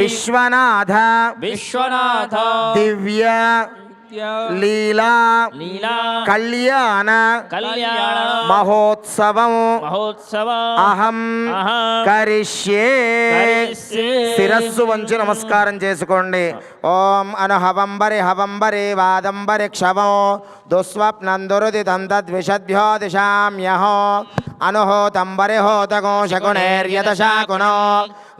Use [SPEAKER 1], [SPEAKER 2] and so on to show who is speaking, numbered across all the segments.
[SPEAKER 1] విశ్వనాథ
[SPEAKER 2] విశ్వనాథ
[SPEAKER 1] దివ్య లీలా
[SPEAKER 2] లీలా
[SPEAKER 1] కళ్యాణ
[SPEAKER 2] కళ్యాణ
[SPEAKER 1] మహోత్సవం
[SPEAKER 2] మహోత్సవ
[SPEAKER 1] అహం కరిష్యే. శిరస్సు వంచి నమస్కారం చేసుకోండి ఓం అనుహవంబరి హవంబరి వాదంబరి క్షవం దుస్వప్నం దురుదితం తద్విషద్భ్యో దిశామ్యహో అనుహోతంబరి హోతగో శకునేర్యదశాకునో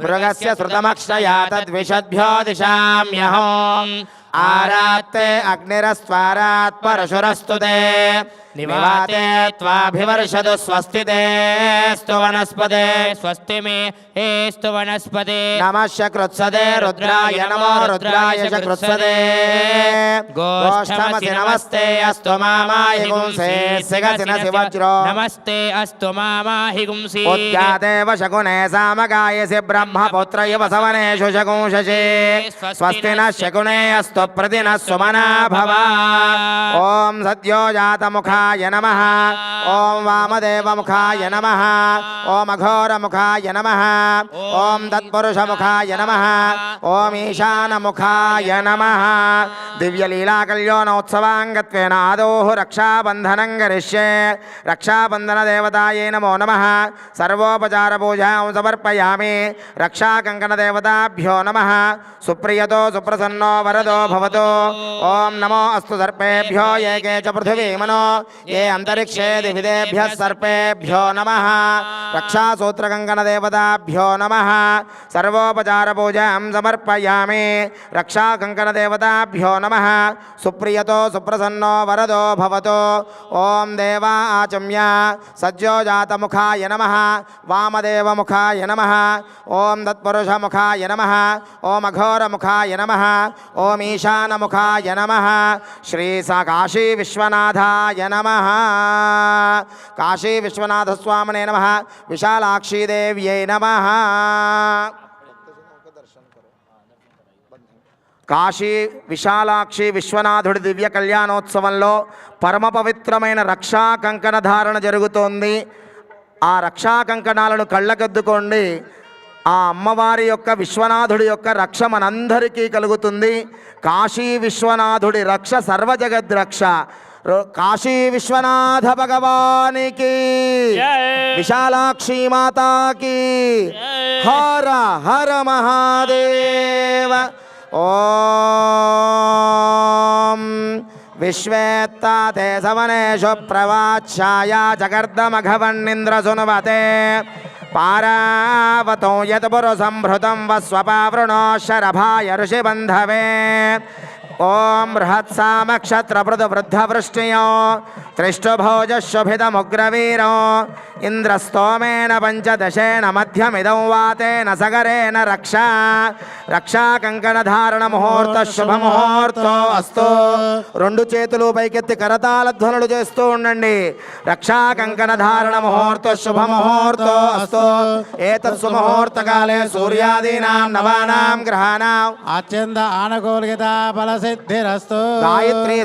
[SPEAKER 1] मृगस्य श्रुतमक्षया तद्विषद्भ्यो दिशाम्यहम्। శృతమక్షయా తద్విషద్భ్యో దిశామ్యహో ఆరాత్తే అగ్నిరస్వారాత్ పరశురస్తు తే నివాతే త్వాభివర్షదు స్వస్తి తే స్తు వనస్పదే
[SPEAKER 2] స్వస్తి మే ఏస్తు వనస్పతి
[SPEAKER 1] నమశ కృత్సదే రుద్రాయ నమో రుద్రాయ చ కృత్సదే గోష్ఠమసి నమస్తే అస్తు మామాయ గుంసే సిగసిన శివజ్రో
[SPEAKER 2] నమస్తే అస్తు మామాహి గుంసి
[SPEAKER 1] ఉద్యాదేవ శకునే సామగాయసి బ్రహ్మపుత్ర ఇవ సవనేషు శకుంశశే స్వస్తి న శకునే అస్తు ప్రతిన సుమనా భవ ఓం సద్యోజాతముఖాయ నమ ఓం వామదేవముఖాయ నమ ఓం అఘోరముఖాయ నమ ఓం తత్పురుషముఖాయ నమ ఓం ఈశానముఖాయ నమ దివ్యలీలాకల్యోనోత్సవాంగత్వేన ఆదోః రక్షాబంధనం గరిష్యే రక్షాబంధనదేవతాయై నమో నమ సర్వోపచారపూజాం సమర్పయామి రక్షాకంకణదేవతాభ్యో నమ సుప్రియతో भवतु। ॐ नमो अस्तु सर्पेभ्यो ये के च पृथिवीमनो ये अन्तरिक्षे दिविदेभ्यः सर्पेभ्यो नमः। रक्षासूत्रकङ्कणदेवताभ्यो नमः। सर्वोपचारपूजां समर्पयामि। रक्षाकङ्कणदेवताभ्यो नम। सुप्रिय सुप्रसन्नो, वरदो भवतो। ॐ देवा आचम्य। सज्जोजातमुखाय नम। वामदेवमुखाय नमः। ॐ तत्पुरुषमुखाय नमः। ॐ अघोरमुखाय मुखाय नम ईश ఈశానముఖాయ నమ. శ్రీ కాశీ విశ్వనాథాయ నమ. కాశీ విశ్వనాథస్వామినే నమ. విశాలాక్షీదేవ్యై నమ. కాశీ విశాలాక్షి విశ్వనాథుడి దివ్య కళ్యాణోత్సవంలో పరమ పవిత్రమైన రక్షా కంకణ ధారణ జరుగుతోంది. ఆ రక్షా కంకణాలను కళ్ళకద్దుకోండి. ఆ అమ్మవారి యొక్క విశ్వనాథుడి యొక్క రక్ష మనందరికీ కలుగుతుంది. కాశీ విశ్వనాథుడి రక్ష సర్వజగద్ రక్ష. కాశీ విశ్వనాథ భగవానికి. విశాలాక్షి మాతాకి. హర హర మహాదేవ. ఓం. విశ్వేత్తాతే సవనేషు ప్రవాచ్యాయ జగర్దమఘవన్నింద్రసునువతే. పారావతో యత్ పురుసంభృతం వస్వపావృణో శరభాయ ఋషిబంధవే ఓం బృహత్సామక్షత్రపృథవృద్ధవృష్టియో త్రిష్టుభోజశుభితముగ్రవీరో ఇంద్రస్తోమేన పంచదశేన మధ్యమిదం వాతేన సగరేణ రక్ష రక్షా కంకణధారణ ముహూర్త శుభముహూర్తో అస్తు. రెండు చేతులు పైకెత్తి కరతాళ ధ్వనులు చేస్తూ ఉండండి. రక్షా కంకణధారణ ముహూర్త శుభముహూర్తో అస్తు. ఏతత్ సుముహూర్తకాలే సూర్యాదీనాం నవానాం గ్రహాణాం
[SPEAKER 3] అత్యంత ఆనుకూలిత ఫలసిద్ధిరస్తు
[SPEAKER 1] గాయత్రి